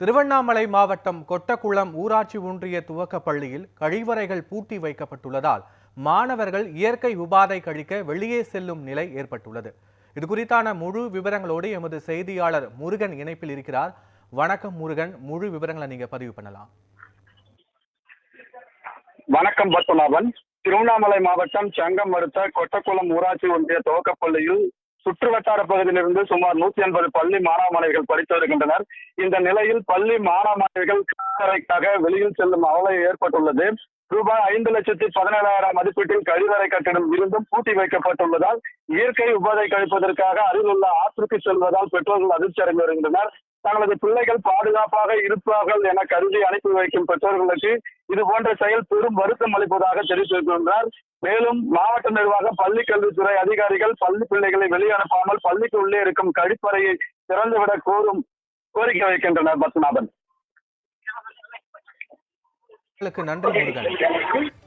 திருவண்ணாமலை மாவட்டம் கொட்டக்குளம் ஊராட்சி ஒன்றிய துவக்கப் பள்ளியில் கழிவறைகள் பூட்டி வைக்கப்பட்டுள்ளதால் மாணவர்கள் இயற்கை உபாதை கழிக்க வெளியே செல்லும் நிலை ஏற்பட்டுள்ளது. இது குறித்தான முழு விவரங்களோடு எமது செய்தியாளர் முருகன் இணைப்பில் இருக்கிறார். வணக்கம் முருகன் முழு விவரங்களை நீங்க பதிவு பண்ணலாம். வணக்கம் பத்மநாபன். திருவண்ணாமலை மாவட்டம் சங்கம் அடுத்த கொட்டக்குளம் ஊராட்சி ஒன்றிய துவக்கப்பள்ளியில் சுற்று வட்டார பகுதியிலிருந்து சுமார் நூத்தி எண்பது பள்ளி மாணவ மாணவிகள் படித்து வருகின்றனர். இந்த நிலையில் பள்ளி மாணவ மாணவிகள் கழிவறைக்காக வெளியில் செல்லும் அவலை ஏற்பட்டுள்ளது. ரூபாய் ஐந்து லட்சத்தி பதினேழாயிரம் மதிப்பீட்டில் கழிவறை கட்டிடம் இருந்தும் பூட்டி வைக்கப்பட்டுள்ளதால் இயற்கை உபாதை கழிப்பதற்காக அருகிலுள்ள ஆற்றுக்கு செல்வதால் பெற்றோர்கள் அதிர்ச்சி அடைந்து வருகின்றனர். தங்களது பிள்ளைகள் பாதுகாப்பாக இருப்பார்கள் என கருதி அனுப்பி வைக்கும் பெற்றோர்களுக்கு இது போன்ற செயல் பெரும் வருத்தம் அளிப்பதாக தெரிவித்திருக்கின்றனர். மேலும் மாவட்ட நிர்வாக பள்ளி கல்வித்துறை அதிகாரிகள் பள்ளி பிள்ளைகளை வெளியனுப்பாமல் பள்ளிக்கு உள்ளே இருக்கும் கழிப்பறையை திறந்துவிட கோரும் கோரிக்கை வைக்கின்றனர் பத்மநாபன். நன்றி முருகன்.